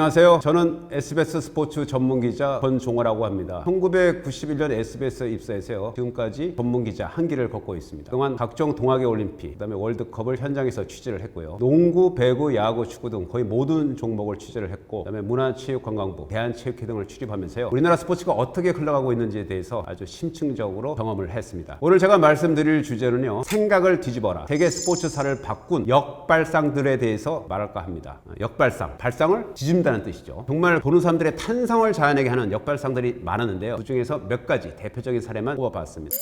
안녕하세요. 저는 SBS 스포츠 전문 기자 권종호라고 합니다. 1991년 SBS에 입사해서요. 지금까지 전문 기자 한 길을 걷고 있습니다. 그동안 각종 동아계 올림픽, 그다음에 월드컵을 현장에서 취재를 했고요. 농구, 배구, 야구, 축구 등 거의 모든 종목을 취재를 했고, 그다음에 문화체육관광부, 대한체육회 등을 출입하면서요. 우리나라 스포츠가 어떻게 흘러가고 있는지에 대해서 아주 심층적으로 경험을 했습니다. 오늘 제가 말씀드릴 주제는요. 생각을 뒤집어라. 세계 스포츠사를 바꾼 역발상들에 대해서 말할까 합니다. 어, 역발상, 발상을 뒤집 는다는 뜻이죠. 정말 보는 사람들의 탄성을 자아내게 하는 역발상들이 많았는데요. 그 중에서 몇 가지 대표적인 사례만 뽑아봤습니다.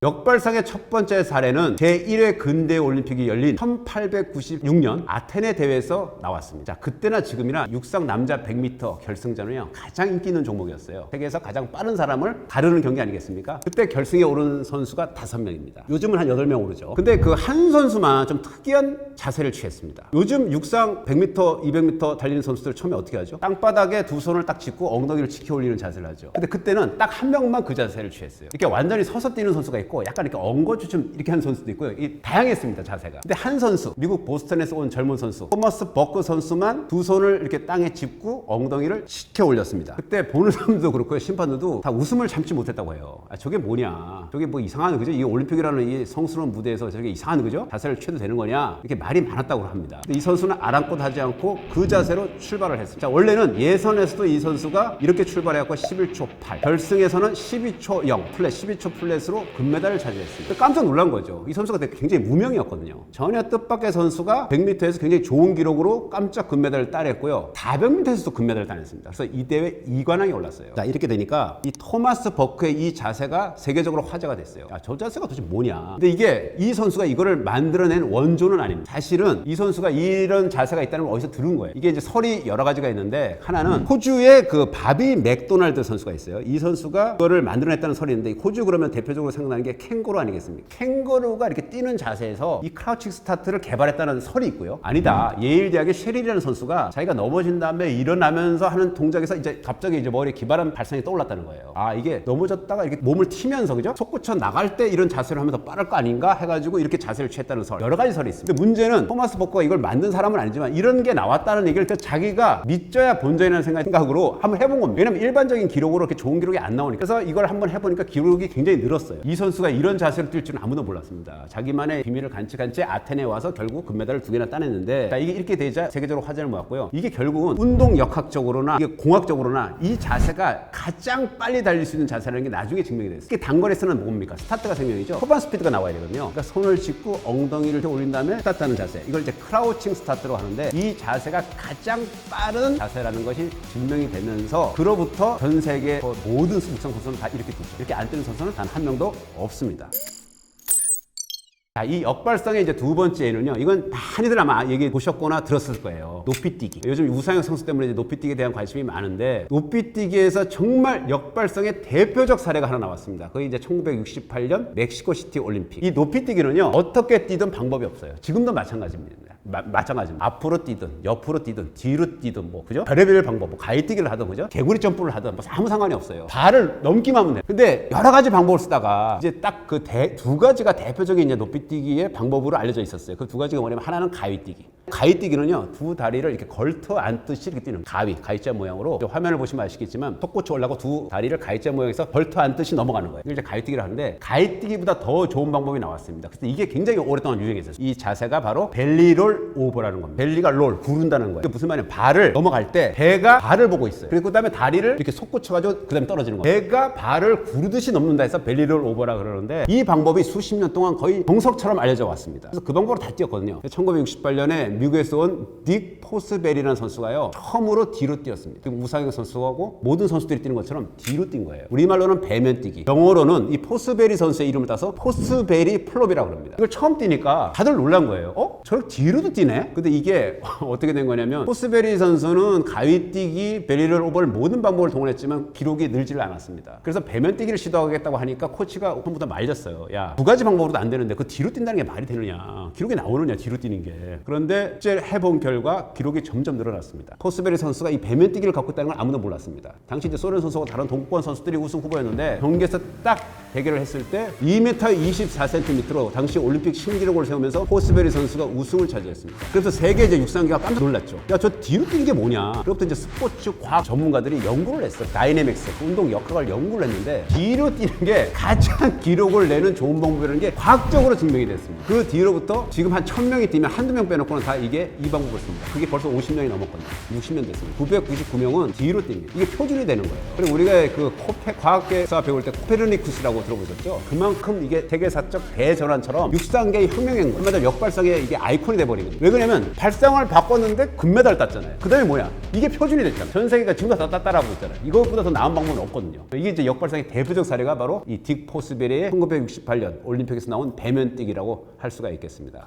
역발상의 첫 번째 사례는 제1회 근대 올림픽이 열린 1896년 아테네 대회에서 나왔습니다. 자, 그때나 지금이나 육상 남자 100m 결승전은요 가장 인기 있는 종목이었어요. 세계에서 가장 빠른 사람을 가르는 경기 아니겠습니까? 그때 결승에 오른 선수가 5명입니다. 요즘은 한 8명 오르죠. 근데 그 한 선수만 좀 특이한 자세를 취했습니다. 요즘 육상 100m, 200m 달리는 선수들 처음에 어떻게 하죠? 땅바닥에 두 손을 딱 짚고 엉덩이를 치켜 올리는 자세를 하죠. 근데 그때는 딱 한 명만 그 자세를 취했어요. 이렇게 완전히 서서 뛰는 선수가 있고 약간 이렇게 엉거주춤 이렇게 하는 선수도 있고요. 이 다양했습니다 자세가. 근데 한 선수 미국 보스턴에서 온 젊은 선수 토머스 버크 선수만 두 손을 이렇게 땅에 짚고 엉덩이를 치켜 올렸습니다. 그때 보는 사람도 그렇고요 심판들도 다 웃음을 참지 못했다고 해요. 아 저게 뭐냐? 저게 뭐 이상한 그죠? 이 올림픽이라는 이 성스러운 무대에서 저게 이상한 그죠? 자세를 취해도 되는 거냐? 이렇게 말이 많았다고 합니다. 이 선수는 아랑곳 하지 않고 그 자세로 출발을 했습니다. 자 원래는 예선에서도 이 선수가 이렇게 출발해갖고 11초 8 결승에서는 12초 0 플랫 12초 플랫으로 금메달 을 차지했습니다. 깜짝 놀란 거죠. 이 선수가 굉장히 무명이었거든요. 전혀 뜻밖의 선수가 100m에서 굉장히 좋은 기록으로 깜짝 금메달을 따냈고요. 400m에서도 금메달을 따냈습니다. 그래서 이 대회 2관왕에 올랐어요. 자 이렇게 되니까 이 토마스 버크의 이 자세가 세계적으로 화제가 됐어요. 야, 저 자세가 도대체 뭐냐? 근데 이게 이 선수가 이거를 만들어낸 원조는 아닙니다. 사실은 이 선수가 이런 자세가 있다는 걸 어디서 들은 거예요. 이게 이제 설이 여러 가지가 있는데 하나는 호주의 그 바비 맥도날드 선수가 있어요. 이 선수가 그거를 만들어냈다는 설이 있는데 이 호주 그러면 대표적으로 생각나는 게 캥거루 아니겠습니까? 캥거루가 이렇게 뛰는 자세에서 이 크라우칭 스타트를 개발했다는 설이 있고요. 아니다. 예일 대학의 셰릴이라는 선수가 자기가 넘어진 다음에 일어나면서 하는 동작에서 이제 갑자기 이제 머리에 기발한 발상이 떠올랐다는 거예요. 아 이게 넘어졌다가 이렇게 몸을 튀면서 그죠? 솟구쳐 나갈 때 이런 자세를 하면 더 빠를 거 아닌가 해가지고 이렇게 자세를 취했다는 설. 여러 가지 설이 있습니다. 근데 문제는 토마스 버커가 이걸 만든 사람은 아니지만 이런 게 나왔다는 얘기를 또 자기가 믿져야 본전이라는 생각- 생각으로 한번 해본 겁니다. 왜냐면 일반적인 기록으로 이렇게 좋은 기록이 안 나오니까. 그래서 이걸 한번 해보니까 기록이 굉장히 늘었어요. 이 선수 가 이런 자세로 뛸 줄은 아무도 몰랐습니다. 자기만의 비밀을 간직한 채 아테네에 와서 결국 금메달을 두 개나 따냈는데 자, 이게 이렇게 되자 세계적으로 화제를 모았고요. 이게 결국은 운동 역학적으로나 이게 공학적으로나 이 자세가 가장 빨리 달릴 수 있는 자세라는 게 나중에 증명이 됐어요. 이게 단거리에서는 뭡니까? 스타트가 생명이죠. 초반 스피드가 나와야 되거든요. 그러니까 손을 짚고 엉덩이를 올린 다음에 스타트하는 자세. 이걸 이제 크라우칭 스타트로 하는데 이 자세가 가장 빠른 자세라는 것이 증명이 되면서 그로부터 전 세계 모든 육상 선수는 다 이렇게 뛰죠. 이렇게 안 뛰는 선수는 단 한 명도 없 습니다. 자, 이 역발상의 이제 두 번째는요. 이건 많이들 아마 얘기 보셨거나 들었을 거예요. 높이뛰기. 요즘 우상혁 선수 때문에 이제 높이뛰기에 대한 관심이 많은데 높이뛰기에서 정말 역발상의 대표적 사례가 하나 나왔습니다. 그게 이제 1968년 멕시코 시티 올림픽. 이 높이뛰기는요. 어떻게 뛰든 방법이 없어요. 지금도 마찬가지입니다. 마, 마찬가지입니다. 앞으로 뛰든 옆으로 뛰든 뒤로 뛰든 뭐 그죠? 별의별 방법, 뭐 가위뛰기를 하든 그죠? 개구리 점프를 하든 뭐 아무 상관이 없어요. 발을 넘기만 하면 돼. 근데 여러 가지 방법을 쓰다가 이제 딱 그 두 가지가 대표적인 이제 높이 뛰기의 방법으로 알려져 있었어요. 그 두 가지가 뭐냐면 하나는 가위뛰기. 가위뛰기는요 두 다리를 이렇게 걸터 앉듯이 이렇게 뛰는 가위, 가위자 모양으로 화면을 보시면 아시겠지만 턱꼬치 올라고 두 다리를 가위자 모양에서 걸터 앉듯이 넘어가는 거예요. 이걸 이제 가위뛰기를 하는데 가위뛰기보다 더 좋은 방법이 나왔습니다. 그래서 이게 굉장히 오랫동안 유행했어요. 이 자세가 바로 벨리롤 오버라는 겁니다. 벨리가 롤 구른다는 거예요. 이게 무슨 말이냐면 발을 넘어갈 때 배가 발을 보고 있어요. 그리고 그다음에 다리를 이렇게 솟구쳐가지고 그다음에 떨어지는 거예요. 배가 발을 구르듯이 넘는다 해서 벨리롤 오버라 그러는데 이 방법이 수십 년 동안 거의 정석 처럼 알려져 왔습니다. 그래서 그 방법으로 다 뛰었거든요. 1968년에 미국에서 온 딕 포스벨이라는 선수가요 처음으로 뒤로 뛰었습니다. 우상혁 선수하고 모든 선수들이 뛰는 것처럼 뒤로 뛴 거예요. 우리말로는 배면 뛰기. 영어로는 이 포스베리 선수의 이름을 따서 포스베리 플롭이라고 합니다. 이걸 처음 뛰니까 다들 놀란 거예요. 어? 저렇게 뒤로도 뛰네? 근데 이게 어떻게 된 거냐면 포스베리 선수는 가위 뛰기, 베리를 오버를 모든 방법을 동원했지만 기록이 늘지를 않았습니다. 그래서 배면 뛰기를 시도하겠다고 하니까 코치가 처음부터 말렸어요. 야, 두 가지 방법으로도 안 되는데 그 뒤로 뛴다는 게 말이 되느냐? 기록이 나오느냐? 뒤로 뛰는 게. 그런데 실제 해본 결과 기록이 점점 늘어났습니다. 포스베리 선수가 이 배면 뛰기를 갖고 있다는 걸 아무도 몰랐습니다. 당시 이제 소련 선수와 다른 동권 선수들이 우승 후보였는데 경기에서 딱 대결을 했을 때 2m 24cm로 당시 올림픽 신기록을 세우면서 포스베리 선수가 우승을 차지했습니다. 그래서 세계 이제 육상계가 깜짝 놀랐죠. 야, 저 뒤로 뛰는 게 뭐냐? 그로부터 이제 스포츠 과학 전문가들이 연구를 했어요. 다이내믹스, 운동 역학을 연구를 했는데 뒤로 뛰는 게 가장 기록을 내는 좋은 방법이라는 게 과학적으로 증 명이 됐습니다. 그 뒤로부터 지금 한 1000명이 뛰면 한두 명 빼놓고는 다 이게 이 방법을 씁니다. 그게 벌써 50명이 넘었거든요. 60년 됐습니다. 999명은 뒤로 뜁니다. 이게 표준이 되는 거예요. 그리고 우리가 그 코페 과학계에서 배울 때 코페르니쿠스라고 들어보셨죠? 그만큼 이게 세계사적 대전환처럼 육상계의 혁명인 거예요. 금메달 역발상의 이게 아이콘이 돼버리거든요. 왜 그러냐면 발상을 바꿨는데 금메달 땄잖아요. 그 다음에 뭐야? 이게 표준이 됐잖아요. 전 세계가 지금 다 따- 따라하고 있잖아요. 이것보다 더 나은 방법은 없거든요. 이게 이제 역발상의 대표적 사례가 바로 이 딕 포스베리의 1968년 올림픽에서 나온 배면 뛰기라고 할 수가 있겠습니다.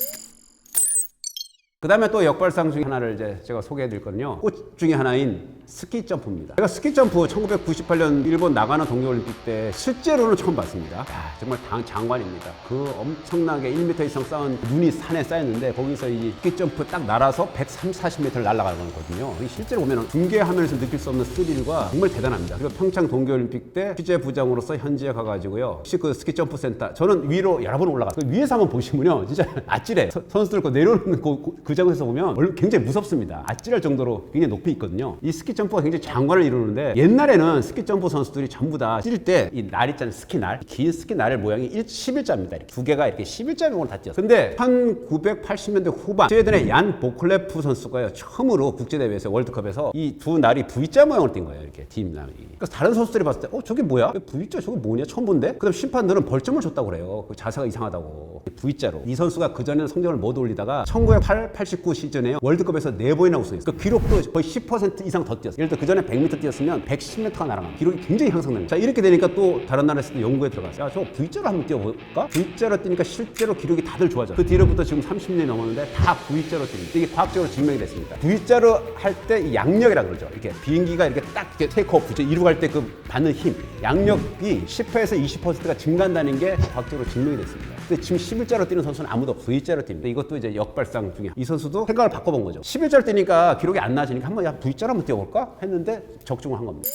그 다음에 또 역발상 중에 하나를 이제 제가 소개해 드릴 거는요. 꽃 중에 하나인 스키 점프입니다. 제가 스키 점프 1998년 일본 나가노 동계올림픽 때 실제로는 처음 봤습니다. 야, 정말 당, 장관입니다. 그 엄청나게 1m 이상 쌓은 눈이 산에 쌓였는데 거기서 이 스키 점프 딱 날아서 130, 40m를 날아가는 거거든요. 이 실제로 보면 중계 화면에서 느낄 수 없는 스릴과 정말 대단합니다. 그리고 평창 동계올림픽 때 취재 부장으로서 현지에 가가지고요. 혹시 그 스키 점프 센터 저는 위로 여러 번 올라갔어요. 그 위에서 한번 보시면요. 진짜 아찔해. 서- 선수들 그 내려오는 그, 그- 그 장에서 보면 얼- 굉장히 무섭습니다. 아찔할 정도로 굉장히 높이 있거든요. 이 스키 점프 가 굉장히 장관을 이루는데 옛날에는 스키 점프 선수들이 전부 다 뛸 때 이 날 있잖아요. 스키 날. 긴 스키 날의 모양이 1, 11자입니다. 이렇게 두 개가 이렇게 11자명으로 다 뛰었어요. 근데 1980년대 후반 스웨덴의 얀 보클레프 선수가요. 처음으로 국제대회에서 월드컵에서 이 두 날이 V자 모양을 띈 거예요. 이렇게 팀 날이. 그러니까 다른 선수들이 봤을 때 어, 저게 뭐야? V자 저게 뭐냐? 처음 본데? 그다음 심판들은 벌점을 줬다고 그래요. 그 자세가 이상하다고. V자로. 이 선수가 그전에는 성적을 못 올리다가 1908, 89 시즌에 월드컵에서 네 번이나 우승했어요. 그 기록도 거의 10% 이상 더 뛰었어요. 예를 들어 그 전에 100m 뛰었으면 110m가 날아간 기록이 굉장히 거예요. 자, 이렇게 되니까 또 다른 나라에서도 연구에 들어갔어요. 야, 저거 V자로 한번 뛰어볼까? V자로 뛰니까 실제로 기록이 다들 좋아져요. 그 뒤로부터 지금 30년이 넘었는데 다 V자로 뛰는 이게 과학적으로 증명이 됐습니다. V자로 할 때 양력이라 그러죠. 이렇게 비행기가 이렇게 딱 이렇게 테이크오프 이제 이루 갈때그 받는 힘, 양력이 10%에서 20%가 증가한다는 게 과학적으로 증명이 됐습니다. 근데 지금 11자로 뛰는 선수는 아무도 없어요. V자로 뜁니다. 이것도 이제 역발상 중에 이 선수도 생각을 바꿔본 거죠. 11자로 뛰니까 기록이 안 나아지니까 한번 야 V자로 한번 뛰어볼까 했는데 적중을 한 겁니다.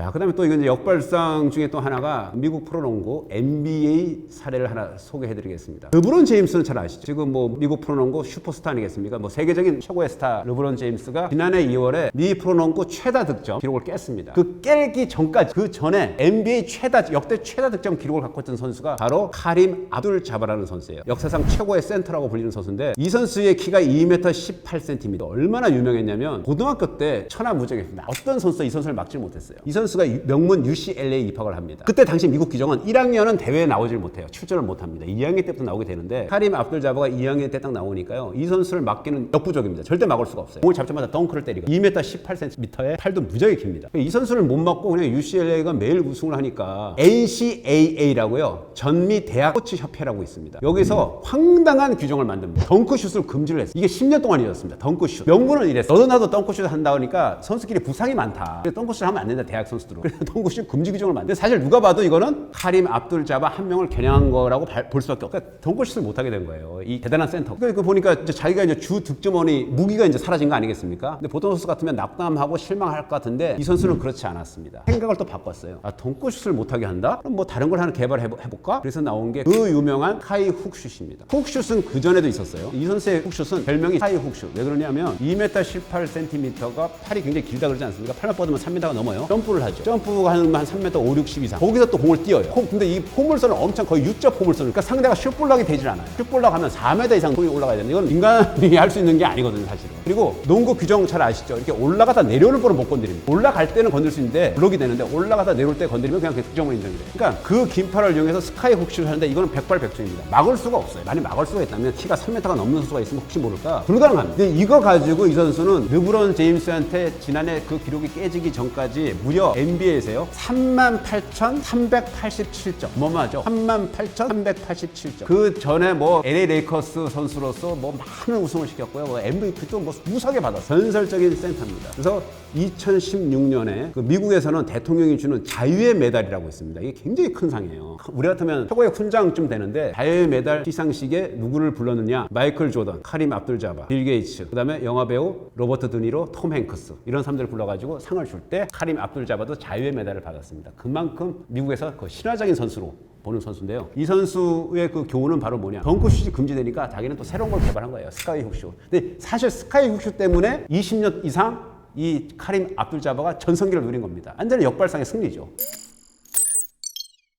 자, 그 다음에 또 이건 이제 역발상 중에 또 하나가 미국 프로농구 NBA 사례를 하나 소개해 드리겠습니다. 르브론 제임스는 잘 아시죠? 지금 뭐 미국 프로농구 슈퍼스타 아니겠습니까? 뭐 세계적인 최고의 스타 르브론 제임스가 지난해 2월에 미 프로농구 최다 득점 기록을 깼습니다. 그 깨기 전까지 그 전에 NBA 최다 역대 최다 득점 기록을 갖고 있던 선수가 바로 카림 압둘 자바라는 선수예요. 역사상 최고의 센터라고 불리는 선수인데 이 선수의 키가 2m 18cm. 얼마나 유명했냐면 고등학교 때 천하무적이었습니다. 어떤 선수도 이 선수를 막지 못했어요. 이 선수 가 유- 명문 UCLA에 입학을 합니다. 그때 당시 미국 규정은 1학년은 대회에 나오질 못해요. 출전을 못합니다. 2학년 때부터 나오게 되는데 카림 압둘 자바가 2학년 때 딱 나오니까요. 이 선수를 막기는 역부족입니다. 절대 막을 수가 없어요. 공을 잡자마자 덩크를 때리고 2m 18cm에 팔도 무지하게 깁니다. 이 선수를 못 막고 그냥 UCLA가 매일 우승을 하니까 NCAA라고요. 전미 대학 코치 협회라고 있습니다. 여기서 황당한 규정을 만듭니다. 덩크슛을 금지를 했어요. 이게 10년 동안 이었습니다. 덩크슛. 명분은 이랬어. 너도 나도 덩크슛 한다 그러니까 선수끼리 부상이 많다. 그래서 덩크슛 하면 안 된다. 대학 선수 그래서 덩크슛 금지 규정을 만든. 사실 누가 봐도 이거는 카림 압둘 자바 한 명을 겨냥한 거라고 발- 볼 수밖에 없어. 그러니까 덩크슛을 못 하게 된 거예요. 이 대단한 센터. 그러니까 보니까 이제 자기가 이제 주 득점원이 무기가 이제 사라진 거 아니겠습니까? 근데 보통 선수 같으면 낙담하고 실망할 것 같은데 이 선수는 그렇지 않았습니다. 생각을 또 바꿨어요. 아, 덩크슛을 못 하게 한다? 그럼 뭐 다른 걸 하나 개발해 볼까? 그래서 나온 게 그 유명한 카이 훅슛입니다. 훅슛은 그 전에도 있었어요. 이 선수의 훅슛은 별명이 카이 훅슛. 왜 그러냐면 2m 18cm가 팔이 굉장히 길다 그러지 않습니까? 팔만 뻗으면 3m가 넘어요. 점프를 하죠. 점프가 하면 한 3m 5, 60 이상. 거기서 또 공을 띄어요. 폼- 근데 이 포물선은 엄청 거의 U자 포물선. 그러니까 상대가 슛볼락이 되질 않아요. 슛볼락 하면 4m 이상 공이 올라가야 되는 이건 인간이 할 수 있는 게 아니거든요, 사실은. 그리고 농구 규정 잘 아시죠? 이렇게 올라가다 내려오는 볼은 못 건드립니다. 올라갈 때는 건들 수 있는데 블록이 되는데 올라가다 내려올 때 건드리면 그냥 그 득점으로 인정돼요. 그러니까 그 긴 팔을 이용해서 스카이 훅슛을 하는데 이거는 백발백중입니다. 막을 수가 없어요. 만약 막을 수가 있다면 키가 3m가 넘는 선수가 있으면 혹시 모를까 불가능합니다. 근데 이거 가지고 이 선수는 르브론 제임스한테 지난해 그 기록이 깨지기 전까지 무려 NBA에서요 38,387점 어마어마하죠. 38,387점. 그 전에 뭐 LA 레이커스 선수로서 뭐 많은 우승을 시켰고요. 뭐 MVP도 뭐 무사하게 받았어요. 전설적인 센터입니다. 그래서 2016년에 그 미국에서는 대통령이 주는 자유의 메달이라고 있습니다. 이게 굉장히 큰 상이에요. 우리 같으면 최고의 훈장쯤 되는데 자유의 메달 시상식에 누구를 불렀느냐? 마이클 조던, 카림 압둘 자바, 빌 게이츠, 그다음에 영화 배우 로버트 드니로, 톰 행크스 이런 사람들을 불러가지고 상을 줄 때 카림 압둘 자바 잡아도 자유의 메달을 받았습니다. 그만큼 미국에서 그 신화적인 선수로 보는 선수인데요. 이 선수의 그 교훈은 바로 뭐냐? 덩크 슛이 금지되니까 자기는 또 새로운 걸 개발한 거예요. 스카이 훅슛. 근데 사실 스카이 훅슛 때문에 20년 이상 이 카림 압둘 자바가 전성기를 누린 겁니다. 완전히 역발상의 승리죠.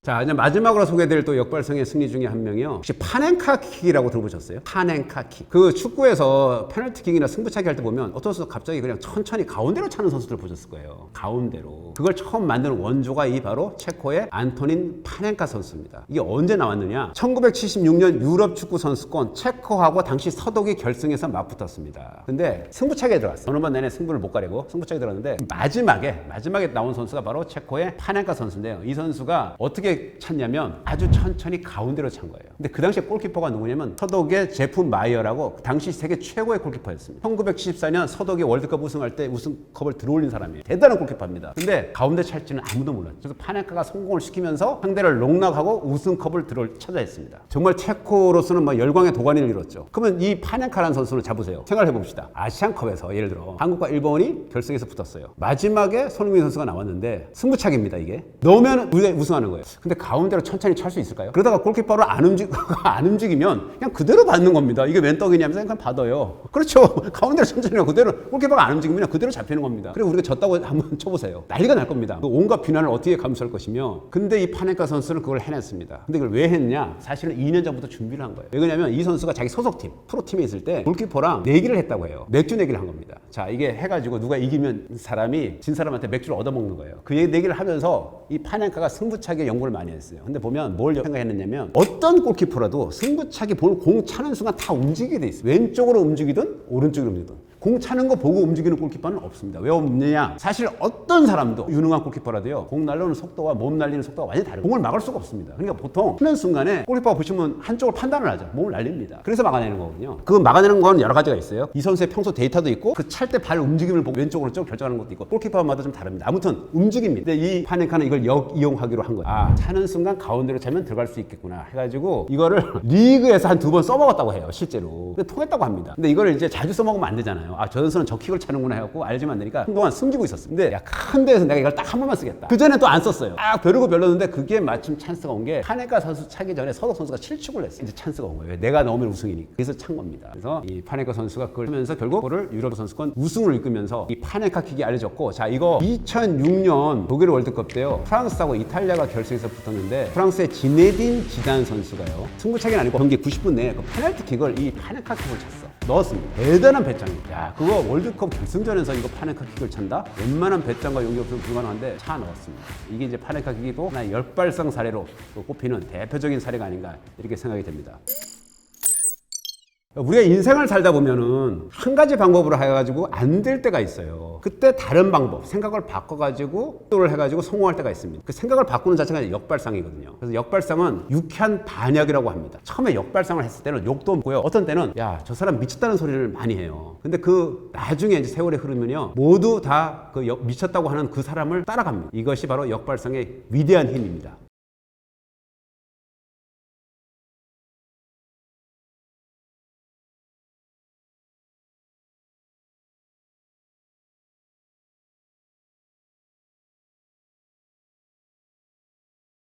자, 이제 마지막으로 소개드릴 또 역발상의 승리 중에 한 명이요. 혹시 파넨카킥이라고 들어보셨어요? 파넨카킥. 그 축구에서 페널티킥이나 승부차기 할 때 보면 어떤 선수 갑자기 그냥 천천히 가운데로 차는 선수들 보셨을 거예요. 가운데로. 그걸 처음 만든 원조가 이 바로 체코의 안토닌 파넨카 선수입니다. 이게 언제 나왔느냐? 1976년 유럽 축구 선수권 체코하고 당시 서독이 결승에서 맞붙었습니다. 근데 승부차기에 들어갔어. 어느 번 내내 승부를 못 가리고 승부차기 들어갔는데 마지막에 마지막에 나온 선수가 바로 체코의 파넨카 선수인데요. 이 선수가 어떻게 찼냐면 아주 천천히 가운데로 찬 거예요. 근데 그 당시에 골키퍼가 누구냐면 서독의 제프 마이어라고 당시 세계 최고의 골키퍼였습니다. 1974년 서독이 월드컵 우승할 때 우승컵을 들어올린 사람이에요. 대단한 골키퍼입니다. 근데 가운데 찰지는 아무도 몰랐죠. 그래서 파넨카가 성공을 시키면서 상대를 농락하고 우승컵을 들어올 찾아했습니다. 정말 체코로서는 막 열광의 도가니를 이뤘죠. 그러면 이 파넨카라는 선수를 잡으세요. 생각해 봅시다. 아시안컵에서 예를 들어 한국과 일본이 결승에서 붙었어요. 마지막에 손흥민 선수가 나왔는데 승부차기입니다 이게. 넣으면 우승하는 거예요. 근데 가운데로 천천히 찰 수 있을까요? 그러다가 골키퍼를 안 움직 안 움직이면 그냥 그대로 받는 겁니다. 이게 웬 떡이냐면서 그냥 받아요. 그렇죠. 가운데로 천천히 그대로 골키퍼가 안 움직이면 그대로 잡히는 겁니다. 그리고 우리가 졌다고 한번 쳐보세요. 난리가 날 겁니다. 그 온갖 비난을 어떻게 감수할 것이며. 근데 이 파네카 선수는 그걸 해냈습니다. 근데 그걸 왜 했냐? 사실은 2년 전부터 준비를 한 거예요. 왜 그러냐면 이 선수가 자기 소속팀 프로팀에 있을 때 골키퍼랑 내기를 했다고 해요. 맥주 내기를 한 겁니다. 자 이게 해가지고 누가 이기면 사람이 진 사람한테 맥주를 얻어먹는 거예요. 그 내기를 하면서 이 파넨카가 승부차기에 연구를 많이 했어요. 근데 보면 뭘 생각했느냐면 어떤 골키퍼라도 승부차기 볼 공 차는 순간 다 움직이게 돼 있어요. 왼쪽으로 움직이든 오른쪽으로 움직이든. 공 차는 거 보고 움직이는 골키퍼는 없습니다. 왜 없느냐? 사실 어떤 사람도 유능한 골키퍼라도요. 공 날려오는 속도와 몸 날리는 속도가 완전히 다르고 공을 막을 수가 없습니다. 그러니까 보통 치는 순간에 골키퍼가 보시면 한쪽을 판단을 하죠. 몸을 날립니다. 그래서 막아내는 거거든요. 그 막아내는 건 여러 가지가 있어요. 이 선수의 평소 데이터도 있고 그 찰 때 발 움직임을 보고 왼쪽으로 쭉 결정하는 것도 있고 골키퍼마다 좀 다릅니다. 아무튼 움직입니다. 근데 이 파넨카는 이걸 역 이용하기로 한 거예요. 아, 차는 순간 가운데로 차면 들어갈 수 있겠구나 해가지고 이거를 리그에서 한 두 번 써먹었다고 해요. 실제로. 근데 통했다고 합니다. 근데 이거를 이제 자주 써먹으면 안 되잖아요. 아, 저 선수는 저 킥을 차는구나 해갖고 알지만 안 되니까 한동안 숨기고 있었어요. 근데 야, 큰 데에서 내가 이걸 딱 한 번만 쓰겠다. 그 전에 또안 썼어요. 아, 벼르고 별렀는데 그게 마침 찬스가 온게 파네카 선수 차기 전에 서독 선수가 실축을 했어요. 이제 찬스가 온 거예요. 내가 넣으면 우승이니까. 그래서 찬 겁니다. 그래서 이 파네카 선수가 그걸 하면서 결국 그거를 유럽 선수권 우승을 이끌면서 이 파네카 킥이 알려졌고 자, 이거 2006년 독일 월드컵 때요. 프랑스하고 이탈리아가 결승에서 붙었는데 프랑스의 지네딘 지단 선수가요. 승부차기는 아니고 경기 90분 내에 그 페널티 킥을 이 파네카 킥을 찼어. 넣었습니다. 대단한 배짱입니다. 야, 그거 월드컵 결승전에서 이거 파네카 킥을 찬다? 웬만한 배짱과 용기 없으면 불가능한데 차 넣었습니다. 이게 이제 파네카 킥이 또 하나의 열발성 사례로 또 꼽히는 대표적인 사례가 아닌가 이렇게 생각이 됩니다. 우리가 인생을 살다 보면은 한 가지 방법으로 해가지고 안 될 때가 있어요. 그때 다른 방법, 생각을 바꿔가지고 또를 해가지고 성공할 때가 있습니다. 그 생각을 바꾸는 자체가 역발상이거든요. 그래서 역발상은 유쾌한 반역이라고 합니다. 처음에 역발상을 했을 때는 욕도 없고요. 어떤 때는 야, 저 사람 미쳤다는 소리를 많이 해요. 근데 그 나중에 이제 세월이 흐르면요. 모두 다 그 미쳤다고 하는 그 사람을 따라갑니다. 이것이 바로 역발상의 위대한 힘입니다.